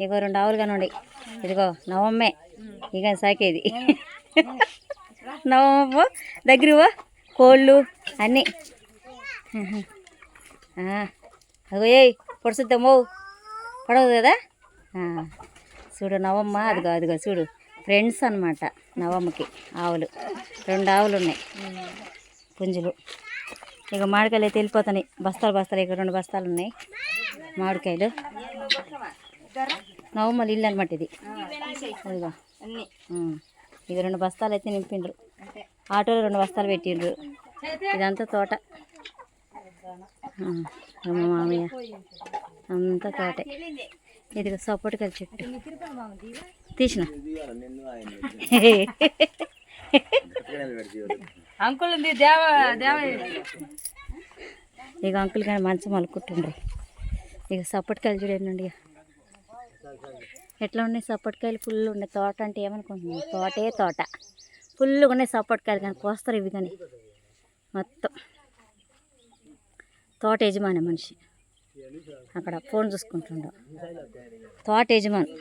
ఇగో రెండు ఆవులు కానివ్వండి. ఇదిగో నవమ్మే. ఇక సాకేది. నవమ్మ దగ్గర కోళ్ళు అన్నీ. అగో ఏయ్ పొడుచుద్దామో పడవదు కదా? చూడు నవమ్మ అదిగో అదిగో చూడు. ఫ్రెండ్స్ అన్నమాట నవమ్మకి ఆవులు. రెండు ఆవులు ఉన్నాయి పుంజులు. ఇక మామిడికాయలు అయితే వెళ్ళిపోతున్నాయి. బస్తాలు బస్తాలు ఇక రెండు బస్తాలు ఉన్నాయి. మామిడికాయలు. నవమ్మల ఇల్లు అనమాట ఇది. అదిగో. ఇక రెండు బస్తాలు అయితే నింపిండ్రు. ఆటోలో రెండు బస్తాలు పెట్టిండ్రు. ఇదంతా తోట. మా మామయ్య. అంతా తోటే. ఇదిగో సపోర్ట్ చెట్టు తీసిన. అంకుల్ ఉంది దేవ దేవ. ఇక అంకుల్ కానీ మంచం మలుకుంటుండ్రు ఇక సప్పటికాయలు చూడండి ఇక ఎట్లా ఉన్నాయి సప్పటికాయలు? ఫుల్ ఉన్నాయి. తోట అంటే ఏమనుకుంటున్నాను తోటే తోట. ఫుల్గా ఉన్నాయి సప్పటికాయలు కానీ కోస్తారు ఇవి కానీ. మొత్తం. తోట యజమాని మనిషి. అక్కడ ఫోన్ చూసుకుంటుండ. తోట యజమాని.